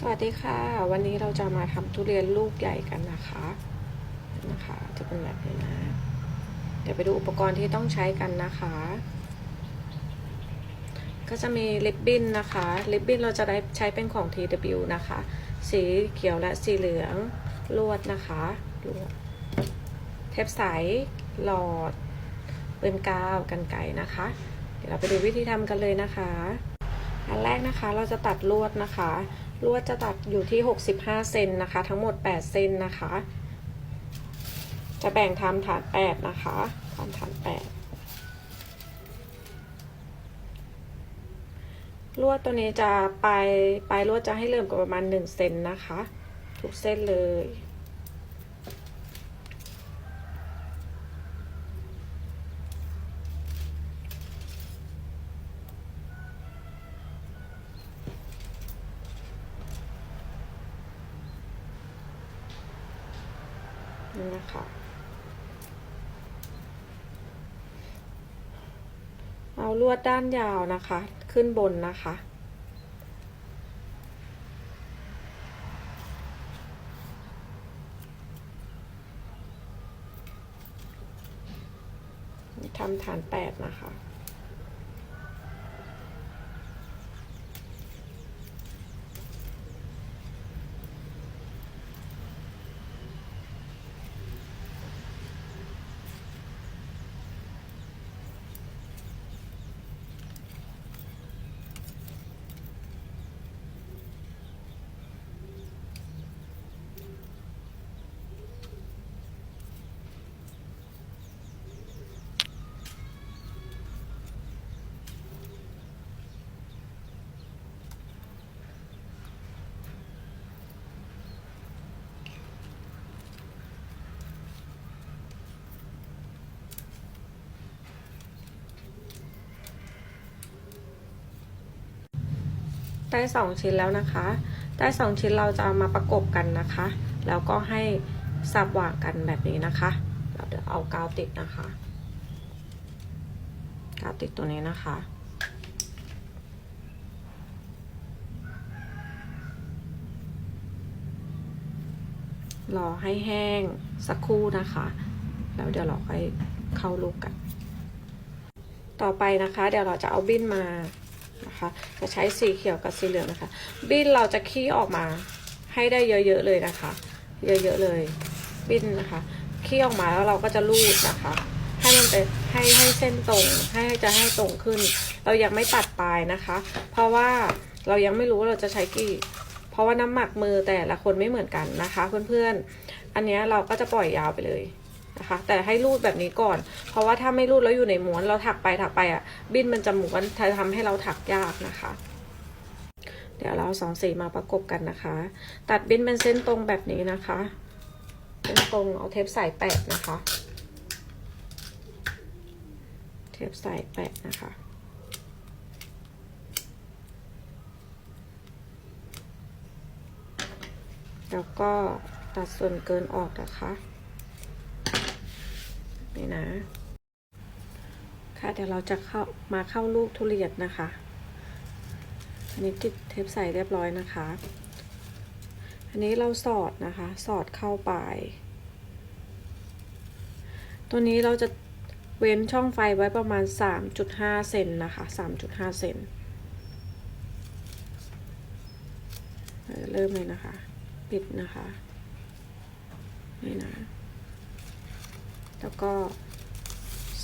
สวัสดีค่ะ วันนี้เราจะมาทำทุเรียนลูกใหญ่กันนะคะนะคะ จะเป็นแบบนี้นะ เดี๋ยวไปดูอุปกรณ์ที่ต้องใช้กันนะคะ ก็จะมีลิปบิ้นนะคะลิปบิ้นเราจะได้ใช้เป็นของ TW นะคะ สีเขียวและสีเหลืองลวดนะคะลวดเทปใสหลอดปืนกาวกันไก่นะคะ เดี๋ยวเราไปดูวิธีทำกันเลยนะคะ อันแรกนะคะเราจะตัดลวดนะคะ ลวดจะตัดอยู่ที่ 65 เซนนะคะ ทั้งหมด 8 เซนนะคะ จะแบ่งทำฐาน 8 นะคะทำฐาน 8 ลวดตัวนี้จะปลายปลายลวดจะให้เริ่มกับประมาณ 1 เซนนะคะ ทุกเส้นเลย นี่นะคะ เอาลวดด้านยาวนะคะ ขึ้นบนนะคะทำฐานแปดนะคะ ได้สองชิ้นแล้วนะคะ ได้สองชิ้นเราจะามาประกบกันนะคะ แล้วก็ให้สับวางกันแบบนี้นะคะ เราเดี๋ยวเอากาวติดนะคะ กาวติดตัวนี้นะคะรอให้แห้งสักครู่นะคะ แล้วเดี๋ยวเราค่อยเข้าลูกกัน ต่อไปนะคะ เดี๋ยวเราจะเอาบิ้นมา นะคะ จะใช้สีเขียวกับสีเหลืองนะคะ บินเราจะขี้ออกมาให้ได้เยอะๆเลยนะคะ เยอะๆเลย บินนะคะขี้ออกมาแล้วเราก็จะลูดนะคะให้มันเป็นให้ให้เส้นตรงให้จะให้ตรงขึ้น เรายังไม่ตัดปลายนะคะ เพราะว่าเรายังไม่รู้ว่าเราจะใช้กี่ เพราะว่าน้ำหมักมือแต่ละคนไม่เหมือนกันนะคะ เพื่อนๆ อันนี้เราก็จะปล่อยยาวไปเลย นะคะ แต่ให้รูดแบบนี้ก่อน เพราะว่าถ้าไม่รูดแล้วอยู่ในม้วนเราถักไปถักไปอะบิ้นมันจะหมุนจะทำให้เราถักยากนะคะ เดี๋ยวเราสองสีมาประกบกันนะคะ ตัดบิ้นเป็นเส้นตรงแบบนี้นะคะเส้นตรงเอาเทปใส่แปะนะคะ เทปใส่แปะนะคะแล้วก็ตัดส่วนเกินออกนะคะ นี่นะ ค่ะเดี๋ยวเราจะเข้ามาเข้าลูกทุเรียนนะคะ อันนี้ติดเทปใส่เรียบร้อยนะคะ อันนี้เราสอดนะคะ สอดเข้าไป ตัวนี้เราจะเว้นช่องไฟไว้ประมาณ 3.5 เซนนะคะ 3.5 เซนเริ่มเลยนะคะ ปิดนะคะ นี่นะ แล้วก็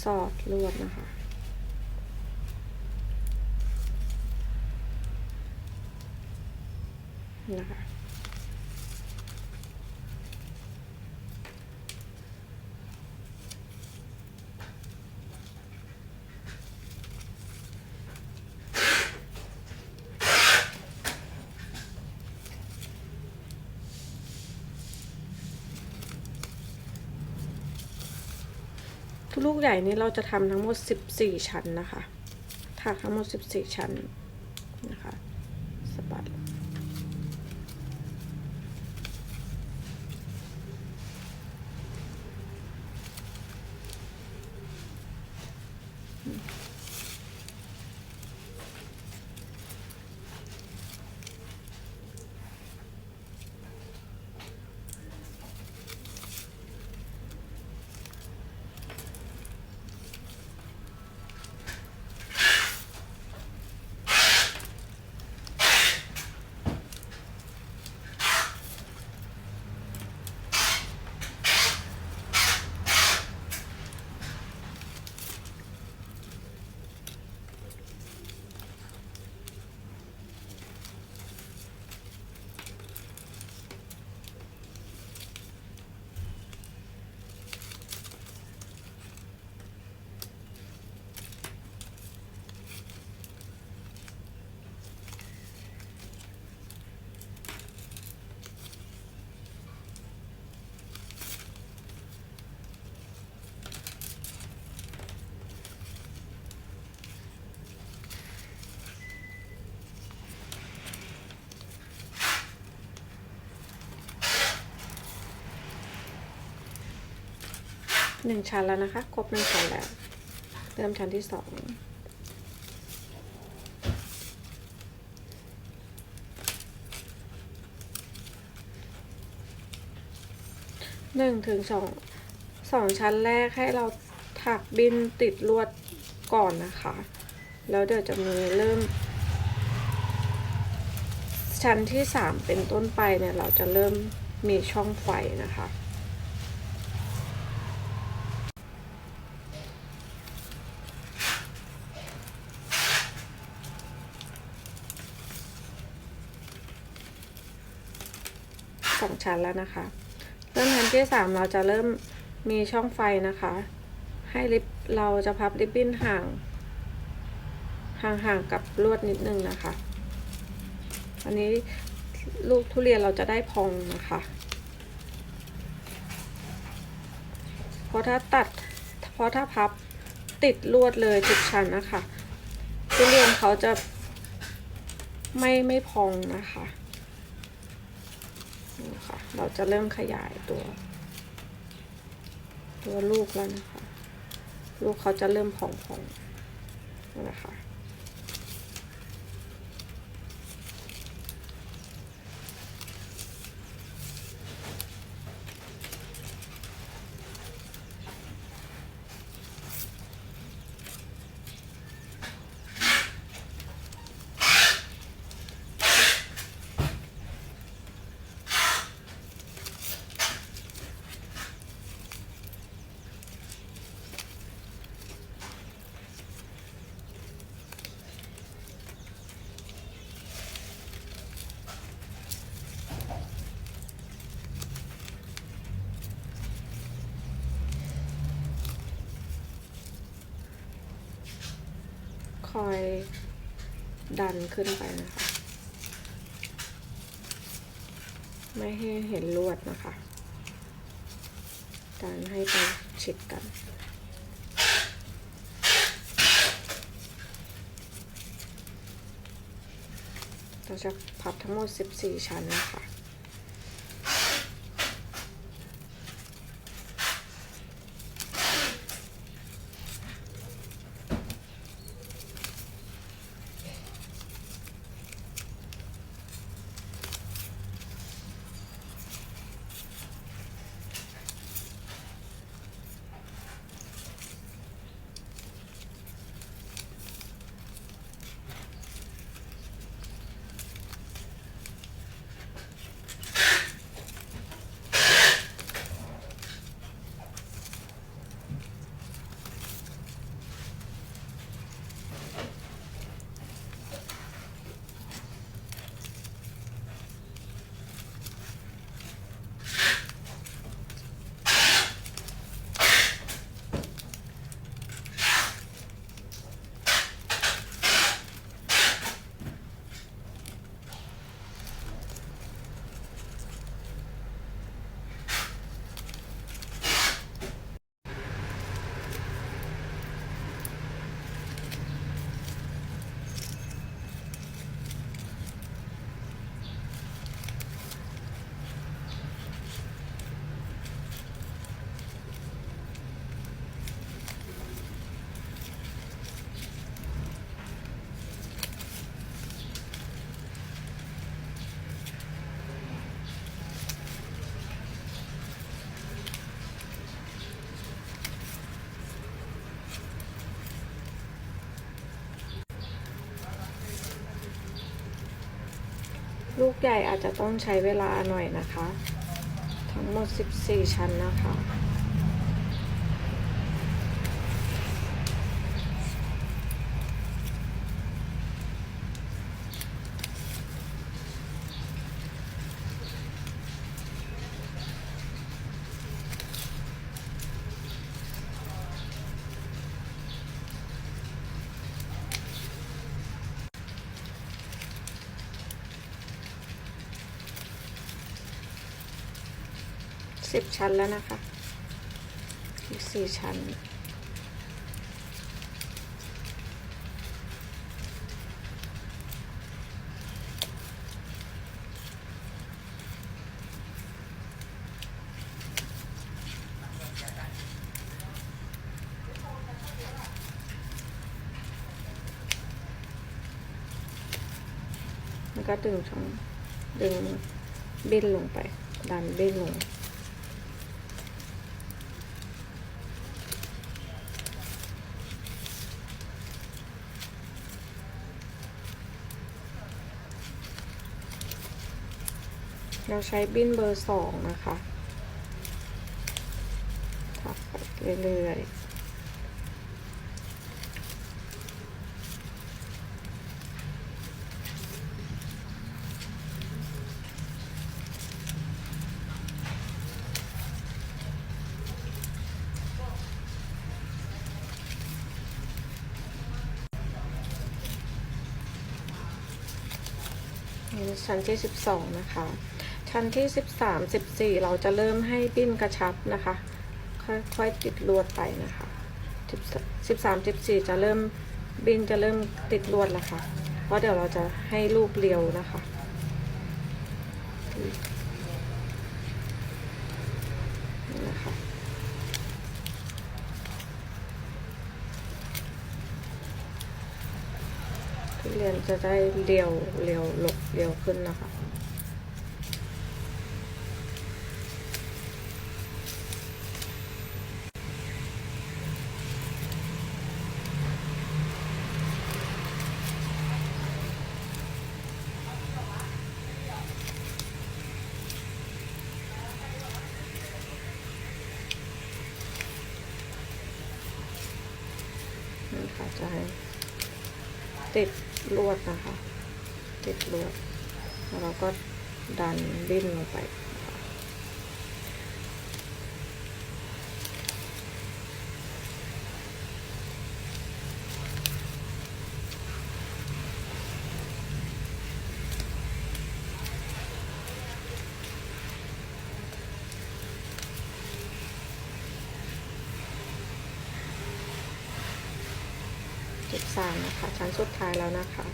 สอดลวดนะคะ นะคะ ใหญ่นี้เราจะทำทั้งหมด 14 ชั้นนะคะถักทั้งหมด 14 ชั้นนะคะสะบัด หนึ่งชั้นแล้วนะคะ ครบหนึ่งชั้นแล้ว เริ่มชั้นที่สองหนึ่งถึงสองสองชั้นแรกให้เราถักบินติดลวดก่อนนะคะ แล้วเดี๋ยวจะมีเริ่ม ชั้นที่สามเป็นต้นไปเนี่ยเราจะเริ่มมีช่องไฟนะคะ ชั้นแล้วนะคะ เริ่มชั้นที่สามเราจะเริ่มมีช่องไฟนะคะ ให้ริบเราจะพับริบบิ้นห่างห่างๆกับลวดนิดนึงนะคะ อันนี้ลูกทุเรียนเราจะได้พองนะคะ เพราะถ้าตัด เพราะถ้าพับติดลวดเลยทุกชั้นนะคะ ทุเรียนเขาจะไม่ไม่พองนะคะ นี่ค่ะ เราจะเริ่มขยายตัว ตัวลูกแล้วนะคะ ลูกเขาจะเริ่มพองๆนะคะ ค อยดันขึ้นไปนะคะ ไม่ให้เห็นลวดนะคะ ดันให้ไปชิดกันเราจะพับทั้งหมด 14 ชั้นนะคะ ลูกใหญ่อาจจะต้องใช้เวลาหน่อยนะคะ ทั้งหมด 14 ชั้นนะคะ สิบชั้นแล้วนะคะอีกสี่ชั้น แล้วก็ดึงช่องดึงเบนลงไป ดันเบนลง เราใช้บินเบอร์สองนะคะทับไปเรื่อยๆชั้นที่12 นะคะ ชั้นที่13 14เราจะเริ่มให้ปิ้นกระชับนะคะ ค่อยๆติดลวดไปนะคะ13 14จะเริ่มบินจะเริ่มติดลวดแล้วค่ะ เพราะเดี๋ยวเราจะให้ลูกเรียวนะคะนี่นะคะทุเรียนจะได้เรียวเรียวหลบเรียวขึ้นนะคะ นี่ค่ะจะให้ติด ลวดนะคะติดลวดแล้วเราก็ดันดิ้นลงไป สามนะคะชั้นสุดท้ายแล้วนะคะ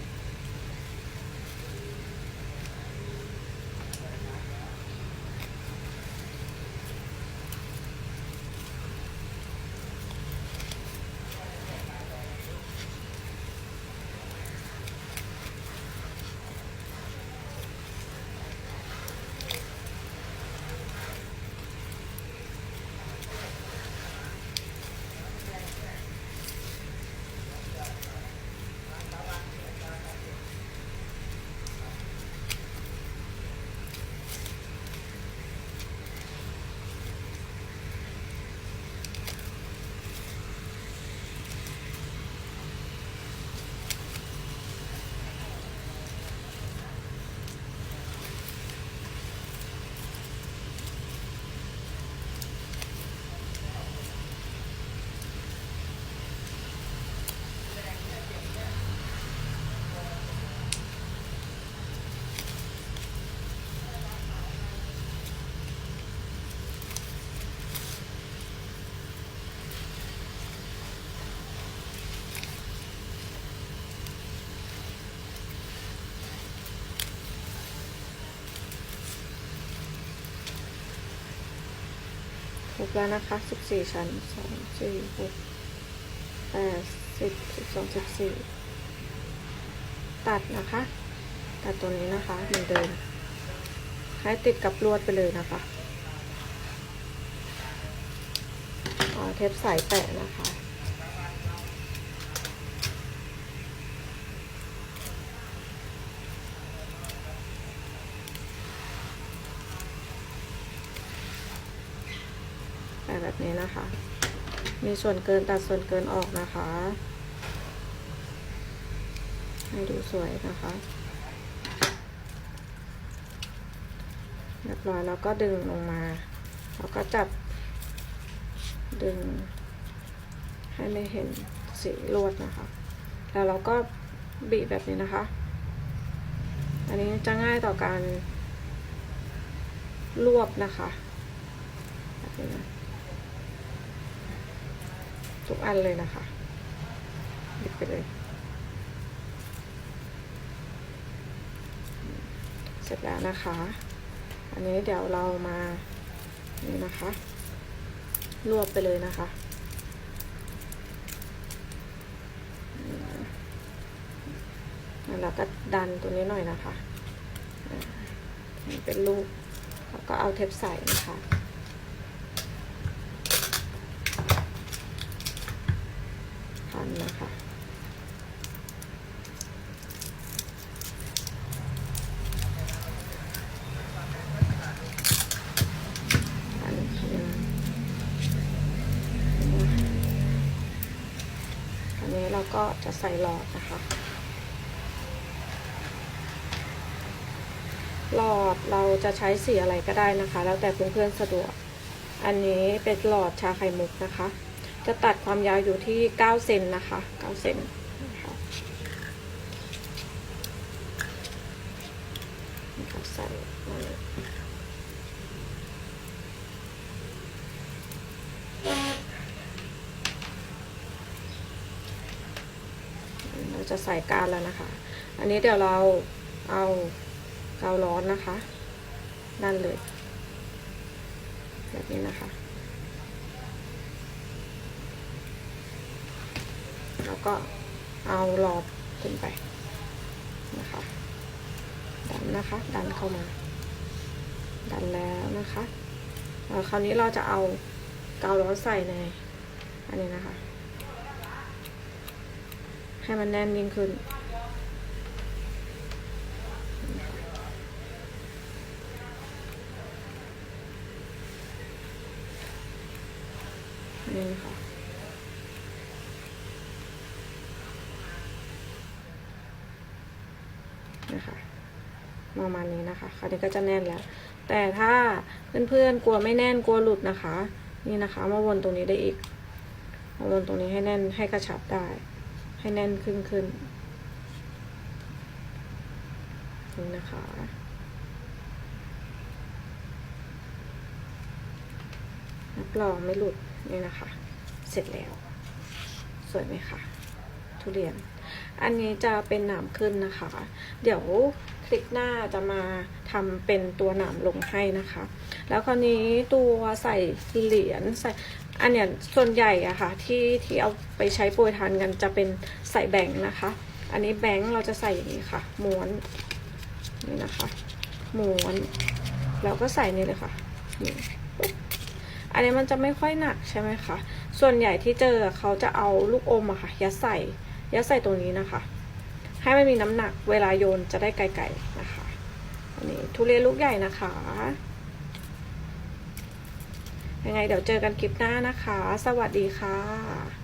แล้วนะคะ14ชั้น2 4 6 8 10 12 14ตัดนะคะ ตัดตัวนี้นะคะเหมือนเดิมให้ติดกับลวดไปเลยนะคะเอเทปสายแปะนะคะ แปะแบบ นี้นะคะ มีส่วนเกินตัดส่วนเกินออกนะคะ ให้ดูสวยนะคะเรียบร้อยแล้วก็ดึงลงมา แล้วก็จับ ดึง ให้ไม่เห็นสีลวดนะคะ แล้วเราก็บีบแบบนี้นะคะ อันนี้จะง่ายต่อการรวบนะคะแบบนี้นะ ทุกอันเลยนะคะบิดไปเลย เสร็จแล้วนะคะ อันนี้เดี๋ยวเรามานี่นะคะ รวบไปเลยนะคะแล้วก็ดันตัวนี้หน่อยนะคะ เป็นลูกแล้วก็เอาเทปใส่นะคะันนะคะ อันนี้เราก็จะใส่หลอดนะคะ หลอดเราจะใช้สีอะไรก็ได้นะคะ แล้วแต่เพื่อนๆสะดวก อันนี้เป็นหลอดชาไข่มุกนะคะ จะตัดความยาวอยู่ที่ 9 เซนนะคะ 9 เซนนะคะคะใส่มาเลยเราจะใส่การแล้วนะคะ อันนี้เดี๋ยวเราเอากาวร้อนนะคะ นั่นเลย แบบนี้นะคะ แล้ว ก็เอาหลอดขึ้นไปนะคะดันนะคะ ดันเข้ามา ดันแล้วนะคะแล้วคราวนี้เราจะเอากาวร้อนใส่ในอันนี้นะคะ ให้มันแน่นยิ่งขึ้นนี่ค่ะ นะคะประมาณนี้นะคะ คราวนี้ก็จะแน่นแล้ว แต่ถ้าเพื่อนๆกลัวไม่แน่นกลัวหลุดนะคะ นี่นะคะมาวนตรงนี้ได้อีกมาวนตรงนี้ให้แน่นให้กระชับได้ ให้แน่นขึ้นขึ้นนี่นะคะรับรองไม่หลุดนี่นะคะ เสร็จแล้ว สวยไหมคะทุเรียน อันนี้จะเป็นหนามขึ้นนะคะ เดี๋ยวคลิปหน้าจะมาทำเป็นตัวหนามลงให้นะคะ แล้วคราวนี้ตัวใส่เหรียญใส่อันเนี้ยส่วนใหญ่อะค่ะที่ที่เอาไปใช้โปรยทานกันจะเป็นใส่แบงค์นะคะ อันนี้แบงค์เราจะใส่อย่างนี้ค่ะ ม้วนนี่นะคะ ม้วนแล้วก็ใส่นี่เลยค่ะนี่อันนี้มันจะไม่ค่อยหนักใช่ไหมคะ ส่วนใหญ่ที่เจอเขาจะเอาลูกอมอะค่ะยัดใส่ ยัดใส่ตรงนี้นะคะ ให้มันมีน้ำหนักเวลาโยนจะได้ไกลๆนะคะ อันนี้ทุเรียนลูกใหญ่นะคะ ยังไงเดี๋ยวเจอกันคลิปหน้านะคะ สวัสดีค่ะ